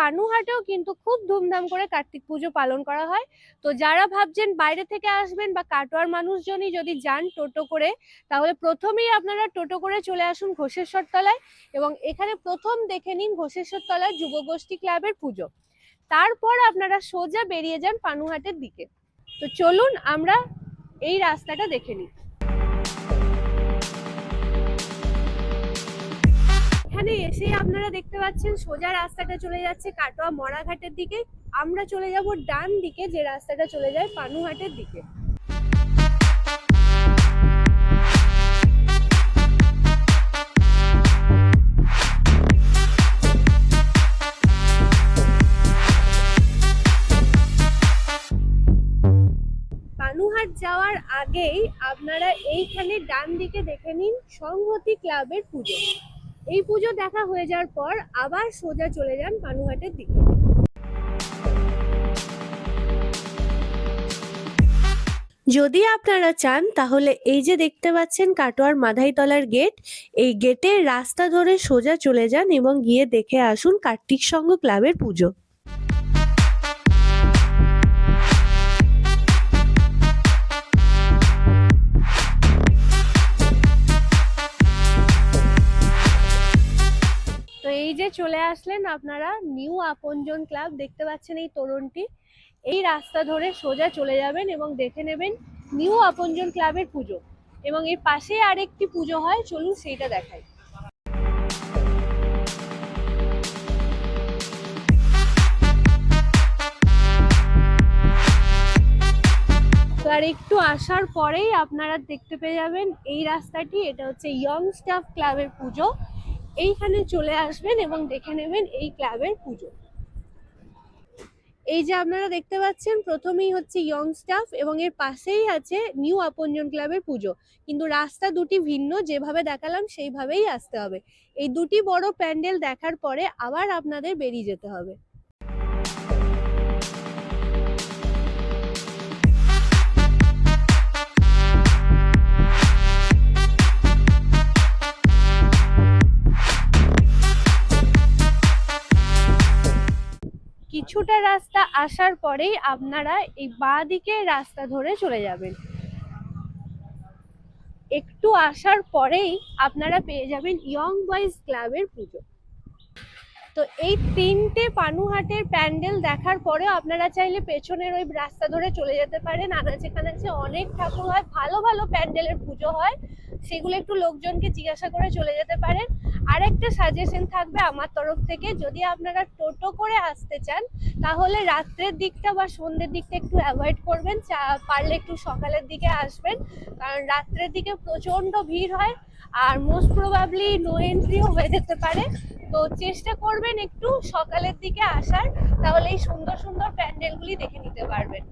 পানুহাটেও কিন্তু খুব ধুমধাম করে কার্তিক পুজো পালন করা হয়। তো যারা ভাবছেন বাইরে থেকে আসবেন বা কাটোয়ার মানুষজনই যদি যান টোটো করে, তাহলে প্রথমেই আপনারা টোটো করে চলে আসুন ঘোষেশ্বর তলায় এবং এখানে প্রথম দেখে নিন ঘোষেশ্বর তলায় যুবগোষ্ঠী ক্লাবের পুজো। তারপর আপনারা সোজা বেরিয়ে যান পানুহাটের দিকে। তো চলুন আমরা এই রাস্তাটা দেখে নিই। এখানে এসে আপনারা দেখতে পাচ্ছেন, সোজা রাস্তাটা চলে যাচ্ছে কাটোয়া মরাঘাটের দিকে। আমরা চলে যাব ডান দিকে, যে রাস্তাটা চলে যায় পানুহাটের দিকে। পানুহাট যাওয়ার আগেই আপনারা এইখানে ডান দিকে দেখে নিন সংহতি ক্লাবের পুজো। এই পুজো দেখা হয়ে যাওয়ার পর আবার সোজা চলে যান পানুহাটের দিকে। যদি আপনারা চান, তাহলে এই যে দেখতে পাচ্ছেন কাটোয়ার মাধাইতলার গেট, এই গেটের রাস্তা ধরে সোজা চলে যান এবং গিয়ে দেখে আসুন কার্তিক সংঘ ক্লাবের পুজো। এই যে চলে আসলেন আপনারা, নিউ আপনজন ক্লাব, দেখতে পাচ্ছেন এই তরুণটি। এই রাস্তা ধরে সোজা চলে যাবেন এবং দেখে নেবেন নিউ আপনজন ক্লাবের পুজো। এবং এর পাশে আরেকটি পুজো হয়, চলুন সেইটা দেখাই। আর একটু আসার পরেই আপনারা দেখতে পেয়ে যাবেন এই রাস্তাটি, এটা হচ্ছে ইয়ং স্টাফ ক্লাবের পুজো। এইখানে চলে আসবেন এবং দেখে নেবেন এই ক্লাবের পুজো। এই যে আপনারা দেখতে পাচ্ছেন, প্রথমেই হচ্ছে ইয়ং স্টাফ এবং এর পাশেই আছে নিউ আপনজন ক্লাবের পুজো। কিন্তু রাস্তা দুটি ভিন্ন, যেভাবে দেখালাম সেইভাবেই আসতে হবে। এই দুটি বড় প্যান্ডেল দেখার পরে আবার আপনাদের বেরিয়ে যেতে হবে। কিছুটা রাস্তা আসার পরেই আপনারা এই বাঁ দিকে রাস্তা ধরে চলে যাবেন। একটু আসার পরেই আপনারা পেয়ে যাবেন ইয়ং বয়েজ ক্লাবের পুজো। তো এই তিনটে পানুহাটের প্যান্ডেল দেখার পরেও আপনারা চাইলে পেছনের ওই রাস্তা ধরে চলে যেতে পারেন। আনাচে কানাচে অনেক ঠাকুর হয়, ভালো ভালো প্যান্ডেলের পুজো হয়। সেগুলো একটু লোকজনকে জিজ্ঞাসা করে চলে যেতে পারেন। আর একটা সাজেশন থাকবে আমার তরফ থেকে, যদি আপনারা টোটো করে আসতে চান, তাহলে রাত্রের দিকটা বা সন্ধ্যের দিকটা একটু অ্যাভয়েড করবেন। পারলে একটু সকালের দিকে আসবেন। কারণ রাত্রের দিকে প্রচণ্ড ভিড় হয় আর মোস্ট প্রবাবলি নো এন্ট্রিও হয়ে যেতে পারে। তো চেষ্টা করবেন একটু সকালের দিকে আসার, তাহলে এই সুন্দর সুন্দর প্যান্ডেলগুলি দেখে নিতে পারবেন।